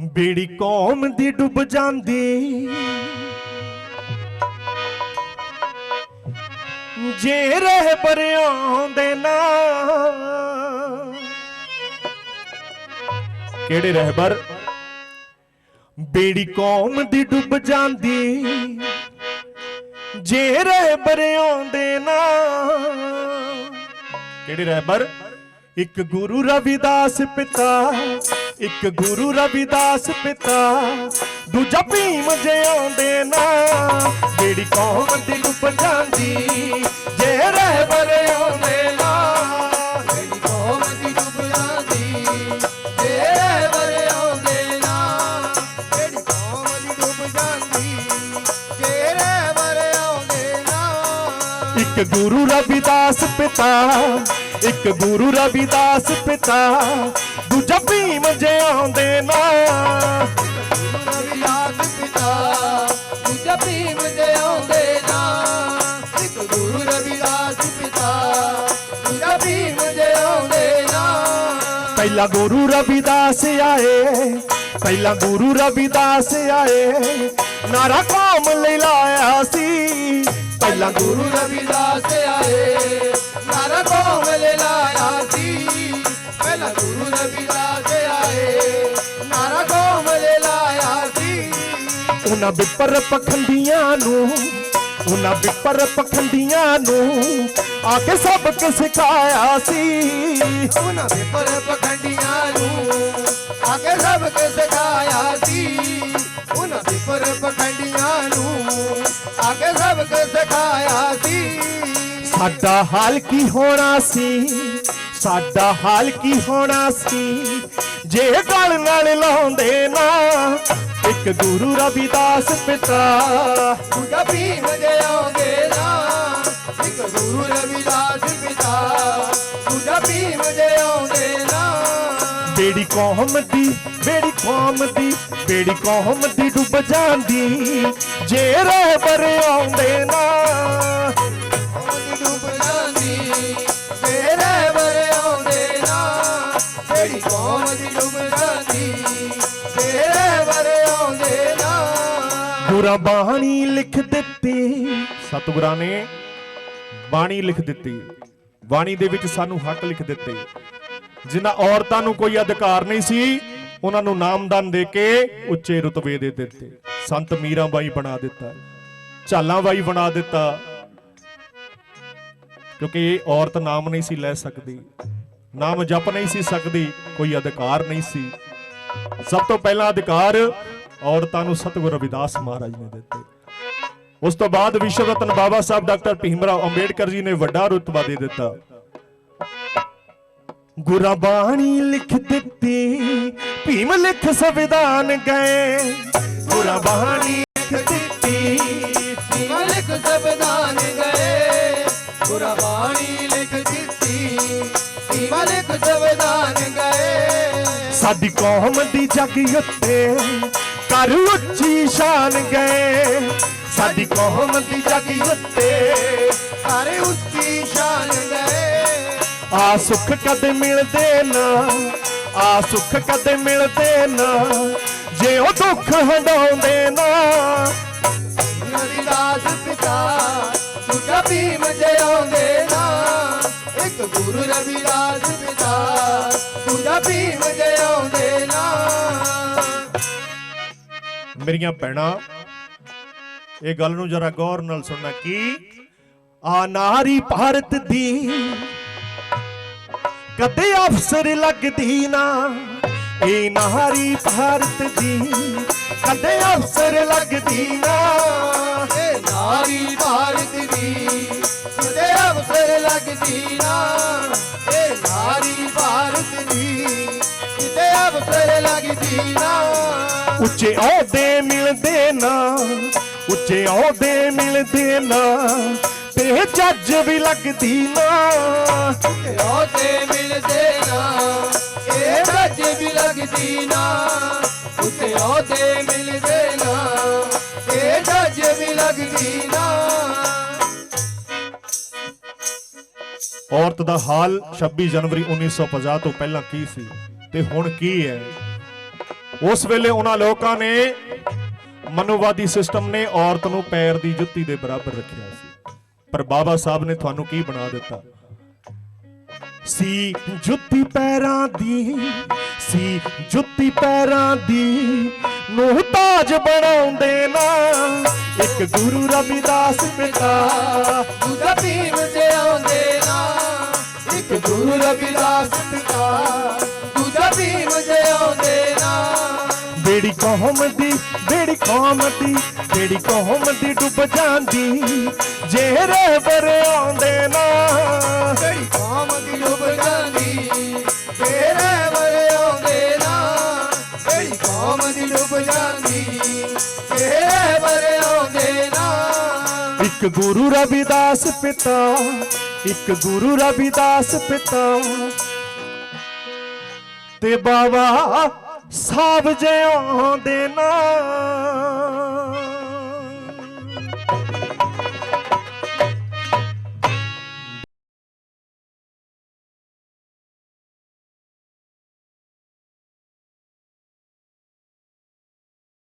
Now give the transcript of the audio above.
ਬੇੜੀ ਕੌਮ ਦੀ ਡੁੱਬ ਜਾਂਦੀ। ਜੇ ਰਹਿ ਪਰਿਆਂ ਦੇ ਨਾ। ਕਿਹੜੇ ਰਹਿਬਰ ਬੇੜੀ ਕੌਮ ਦੀ ਡੁੱਬ ਜਾਂਦੀ। ਜੇ ਰਹਿ ਪਰਿਆਂ ਦੇ ਨਾ। ਕਿਹੜੇ ਰਹਿਬਰ ਇੱਕ ਗੁਰੂ ਰਵਿਦਾਸ ਪਿਤਾ। ਇੱਕ ਗੁਰੂ ਰਵਿਦਾਸ ਪਿਤਾ, ਦੂਜਾ ਭੀਮ ਜਿਉਂਦੇ ਨਾ, ਜਿਹੜੀ ਕੌਮ ਦੀ ਡੁੱਬ ਜਾਂਦੀ, ਜੇ ਰਹਿਬਰ ਆਉਂਦੇ ਨਾ। ਮੇਰੀ ਕੌਮ ਦੀ ਡੁੱਬ ਜਾਂਦੀ ਤੇਰੇ ਵਰੇ ਆਉਂਦੇ ਨਾ। ਮੇਰੀ ਕੌਮ ਦੀ ਡੁੱਬ ਜਾਂਦੀ ਤੇਰੇ ਵਰੇ ਆਉਂਦੇ ਨਾ। ਇੱਕ ਗੁਰੂ ਰਵਿਦਾਸ ਪਿਤਾ ਇੱਕ ਗੁਰੂ ਰਵਿਦਾਸ ਪਿਤਾ, ਦੂਜਾ ਭੀਮ ਜਿਉਂਦੇ ਨਾ ਰਵਿਦਾਸ ਪਿਤਾ ਦੂਜਾ ਭੀਮ ਦੇ ਆਉਂਦੇ ਨਾ ਇੱਕ ਗੁਰੂ ਰਵਿਦਾਸ ਪਿਤਾ ਦੂਜਾ ਭੀਮ ਜੇ ਆਉਂਦੇ ਨਾ। ਪਹਿਲਾ ਗੁਰੂ ਰਵਿਦਾਸ ਆਏ, ਪਹਿਲਾ ਗੁਰੂ ਰਵਿਦਾਸ ਆਏ। ਨਾਰਾ ਕੌਮ ਲਈ ਲਾਇਆ ਸੀ। ਪਹਿਲਾ ਗੁਰੂ ਰਵਿਦਾਸ ਆਏ। ਨਾਰਾ ਕੌਮ ਲਾਇਆ ਸੀ। ਪਹਿਲਾ ਗੁਰੂ ਰਵਿਦਾਸ ਆਏ। ਨਾਰਾ ਕੌਮ ਲਾਇਆ ਸੀ। ਉਹਨਾਂ ਵਿਪਰ ਪਖੰਡੀਆਂ ਨੂੰ, ਉਹਨਾਂ ਵਿਪਰ ਪਖੰਡੀਆਂ ਨੂੰ ਆ ਕੇ ਸਬਕ ਸਿਖਾਇਆ ਸੀ। ਉਹਨਾਂ ਦੇ ਪਰ ਪਖੰਡੀਆਂ ਨੂੰ ਆਗੇ ਸਭ ਕੇ ਸਿਖਾਇਆ ਸਾਡਾ ਹਾਲ ਕੀ ਹੋਣਾ ਸੀ? ਸਾਡਾ ਹਾਲ ਕੀ ਹੋਣਾ ਸੀ? ਜੇ ਗਲ ਨਾਲ ਲਾਉਂਦੇ ਨਾ ਇੱਕ ਗੁਰੂ ਰਵਿਦਾਸ ਪਿਤਾ। ਦੂਜਾ ਭੀਮ ਦੇ ਆਉਂਦੇ ਨਾ ਇੱਕ ਗੁਰੂ ਰਵਿਦਾਸ ਪਿਤਾ। ਦੂਜਾ ਭੀਮ ਦੇ ਆਉਂਦੇ ਨਾ। ਬੇੜੀ ਕੌਮ ਦੀ ਬੇੜੀ ਕੌਮ ਦੀ ਬੇੜੀ ਕੌਮ ਦੀ ਡੁੱਬ ਜਾਂਦੀ। ਜੇ ਰਹਿਬਰ ਆਉਂਦੇ ਨਾ ਗੁਰਾਂ ਬਾਣੀ ਲਿਖ ਦਿੱਤੀ। ਸਤਿਗੁਰਾਂ ਨੇ ਬਾਣੀ ਲਿਖ ਦਿੱਤੀ। ਬਾਣੀ ਦੇ ਵਿੱਚ ਸਾਨੂੰ ਹੱਕ ਲਿਖ ਦਿੱਤੇ। ਜਿਨ੍ਹਾਂ ਔਰਤਾਂ ਨੂੰ ਕੋਈ ਅਧਿਕਾਰ ਨਹੀਂ ਸੀ, ਉਹਨਾਂ ਨੂੰ ਨਾਮਦਾਨ ਦੇ ਕੇ ਉੱਚੇ ਰੁਤਬੇ ਦੇ ਦਿੱਤੇ। ਸੰਤ ਮੀਰਾਬਾਈ ਬਣਾ ਦਿੱਤਾ। ਝਾਲਾਂ ਬਾਈ ਬਣਾ ਦਿੱਤਾ। ਕਿਉਂਕਿ ਇਹ ਔਰਤ ਨਾਮ ਨਹੀਂ ਸੀ ਲੈ ਸਕਦੀ। ਨਾਮ ਜਪ ਨਹੀਂ ਸੀ ਸਕਦੀ, ਕੋਈ ਅਧਿਕਾਰ ਨਹੀਂ ਸੀ। ਸਭ ਤੋਂ ਪਹਿਲਾਂ ਅਧਿਕਾਰ ਔਰਤਾਂ ਨੂੰ ਸਤਿਗੁਰ ਰਵਿਦਾਸ ਮਹਾਰਾਜ ਨੇ ਦਿੱਤੇ। ਉਸ ਤੋਂ ਬਾਅਦ ਵਿਸ਼ਵ ਰਤਨ ਬਾਬਾ ਸਾਹਿਬ ਡਾਕਟਰ ਭੀਮਰਾਓ ਅੰਬੇਡਕਰ ਜੀ ਨੇ ਵੱਡਾ ਰੁਤਬਾ ਦੇ ਦਿੱਤਾ। ਗੁਰਾਂ ਬਾਣੀ ਲਿਖ ਦਿੱਤੀ, ਭੀਮ ਲਿਖ ਸੰਵਿਧਾਨ ਗਏ। ਗੁਰਾਂ ਬਾਣੀ ਲਿਖ ਦਿੱਤੀ ਮਲਿਕ ਸਬਦਾਨ ਗਏ। ਗੁਰਾ ਬਾਣੀ ਲਿਖ ਦਿੱਤੀ ਮਲਿਕ ਸਬਦਾਨ ਗਏ। ਸਾਡੀ ਕੌਮ ਦੀ ਜਗ ਉੱਤੇ ਕਰ ਉੱਚੀ ਸ਼ਾਨ ਗਏ। ਸਾਡੀ ਕੌਮ ਦੀ ਜਗ ਉੱਤੇ ਸਾਰੇ ਉੱਚੀ ਸ਼ਾਨ ਗਏ। ਆ ਸੁੱਖ ਕਦੇ ਮਿਲਦੇ ਨਾ, ਆ ਸੁੱਖ ਕਦੇ ਮਿਲਦੇ ਨਾ, ਜੇ ਉਹ ਦੁੱਖ ਹੰਡਾਉਂਦੇ ਨਾ। ਰਵਿਦਾਸ ਪਿਤਾ, ਦੂਜਾ ਭੀਮ ਜਿਉਂਦੇ ਨਾ। ਇੱਕ ਗੁਰੂ ਰਵਿਦਾਸ ਪਿਤਾ, ਦੂਜਾ ਭੀਮ ਜਿਉਂਦੇ ਨਾ। ਮੇਰੀਆਂ ਭੈਣਾਂ, ਇਹ ਗੱਲ ਨੂੰ ਜਰਾ ਗੌਰ ਨਾਲ ਸੁਣਨਾ ਕੀ ਆ ਨਾਰੀ ਭਾਰਤ ਦੀ ਕਦੇ ਅਫਸਰ ਲੱਗਦੀ ਨਾ। ਇਹ ਨਾਰੀ ਭਾਰਤ ਦੀ ਕਦੇ ਅਫਸਰ ਲੱਗਦੀ ਨਾ। ਇਹ ਨਾਰੀ ਭਾਰਤ ਦੀ ਤੁਦੇ ਅਵਸਰ ਲੱਗਦੀ ਨਾ। ਇਹ ਨਾਰੀ ਭਾਰਤ ਦੀ ਤੁਦੇ ਅਵਸਰ ਲੱਗਦੀ ਨਾ। ਉੱਚੇ ਅਹੁਦੇ ਮਿਲਦੇ ਨਾ, ਉੱਚੇ ਅਹੁਦੇ ਮਿਲਦੇ ਨਾ, ਤੇ ਜੱਜ ਵੀ ਲੱਗਦੀ ਨਾ। ਉਹ ਮਿਲਦੇ ਨਾ ਇਹ ਰੱਜ ਵੀ ਲੱਗਦੀ ਨਾ। ਉੱਤੇ ਉਹ ਮਿਲਦੇ ਨਾ ਇਹ ਰੱਜ ਵੀ ਲੱਗਦੀ ਨਾ। ਔਰਤ ਦਾ ਹਾਲ 26 ਜਨਵਰੀ 1950 ਤੋਂ ਪਹਿਲਾਂ ਕੀ ਸੀ? ਤੇ ਹੁਣ ਕੀ ਹੈ? ਉਸ ਵੇਲੇ ਉਹਨਾਂ ਲੋਕਾਂ ਨੇ ਮਨੋਵਾਦੀ ਸਿਸਟਮ ਨੇ ਔਰਤ ਨੂੰ ਪੈਰ ਦੀ ਜੁੱਤੀ ਦੇ ਬਰਾਬਰ ਰੱਖਿਆ ਸੀ। ਪਰ ਬਾਬਾ ਸਾਹਿਬ ਨੇ ਤੁਹਾਨੂੰ ਕੀ ਬਣਾ ਦਿੱਤਾ? ਸੀ ਜੁੱਤੀ ਪੈਰਾਂ ਦੀ, ਸੀ ਜੁੱਤੀ ਪੈਰਾਂ ਦੀ ਨੂੰ ਤਾਜ ਬਣਾਉਂਦੇ ਨਾ। ਇੱਕ ਗੁਰੂ ਰਵਿਦਾਸ ਪਿਤਾ, ਦੂਜਾ ਭੀਮ ਤੇ ਆਉਂਦੇ ਨਾ। ਇੱਕ ਗੁਰੂ ਰਵਿਦਾਸ ਪਿਤਾ ਬੇੜੀ ਕੌਮ ਦੀ ਬੇੜੀ ਕੌਮ ਦੀ ਬੇੜੀ ਕੌਮ ਦੀ ਡੁੱਬ ਜਾਂਦੀ? ਜੇ ਰਹਿਬਰ ਆਉਂਦੇ ਨਾ। ਜਿਹੜੀ ਕਾਮ ਦੀ ਡੁੱਬ ਜਾਂਦੀ? ਤੇਰੇ ਵਰ ਆਉਂਦੇ ਨਾ। ਜਿਹੜੀ ਕਾਮ ਦੀ ਡੁੱਬ ਜਾਂਦੀ? ਆਉਂਦੇ ਨਾ। ਇੱਕ ਗੁਰੂ ਰਵਿਦਾਸ ਪਿਤਾ ਇੱਕ ਗੁਰੂ ਰਵਿਦਾਸ ਪਿਤਾ। ਤੇ ਬਾਬਾ ਸਾਹਿਬ ਜਿਉਂਦੇ ਨਾ